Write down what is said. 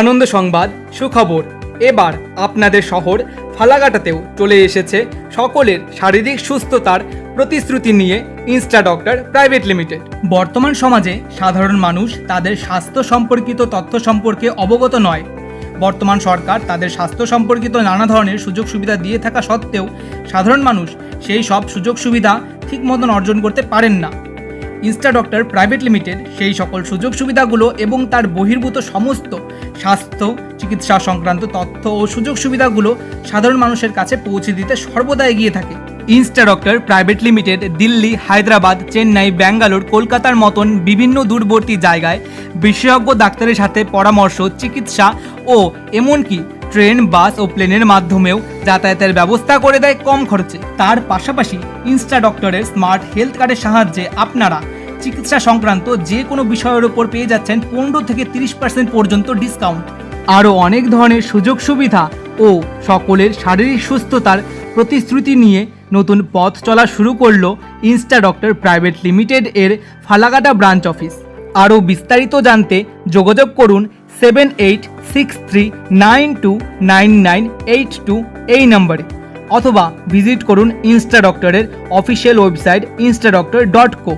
আনন্দ সংবাদ, সুখবর। এবার আপনাদের শহর ফালাকাটাতেও চলে এসেছে সকলের শারীরিক সুস্থতার প্রতিশ্রুতি নিয়ে ইনস্টা ডক্টর প্রাইভেট লিমিটেড। বর্তমান সমাজে সাধারণ মানুষ তাদের স্বাস্থ্য সম্পর্কিত তথ্য সম্পর্কে অবগত নয়। বর্তমান সরকার তাদের স্বাস্থ্য সম্পর্কিত নানা ধরনের সুযোগ সুবিধা দিয়ে থাকা সত্ত্বেও সাধারণ মানুষ সেই সব সুযোগ সুবিধা ঠিক মতন অর্জন করতে পারেন না। ইনস্টা ডক্টর প্রাইভেট লিমিটেড সেই সকল সুযোগ সুবিধাগুলো এবং তার বহির্ভূত সমস্ত স্বাস্থ্য, চিকিৎসা সংক্রান্ত তথ্য ও সুযোগ সুবিধাগুলো সাধারণ মানুষের কাছে পৌঁছে দিতে সর্বদা এগিয়ে থাকে। Insta doctor private limited Delhi, Hyderabad, Chennai, Bangalore, কলকাতার মতন বিভিন্ন দূরবর্তী জায়গায় বিশেষজ্ঞ ডাক্তারের সাথে পরামর্শ, চিকিৎসা ও এমনকি ট্রেন, বাস ও প্লেনের মাধ্যমেও যাতায়াতের ব্যবস্থা করে দেয় কম খরচে। তার পাশাপাশি ইনস্টা ডক্টরের স্মার্ট হেলথ কার্ডের সাহায্যে আপনারা চিকিৎসা সংক্রান্ত যে কোনো বিষয়ের ওপর পেয়ে যাচ্ছেন পনেরো থেকে তিরিশ পার্সেন্ট পর্যন্ত ডিসকাউন্ট। আরও অনেক ধরনের সুযোগ সুবিধা ও সকলের শারীরিক সুস্থতার প্রতিশ্রুতি নিয়ে নতুন পথ চলা শুরু করল ইনস্টা ডক্টর প্রাইভেট লিমিটেড এর ফালাকাটা ব্রাঞ্চ অফিস। আরও বিস্তারিত জানতে যোগাযোগ করুন seven eight six three nine two nine nine eight two এই নম্বরে। অথবা ভিজিট করুন ইনস্টা ডক্টরের official website Insta doctor dot co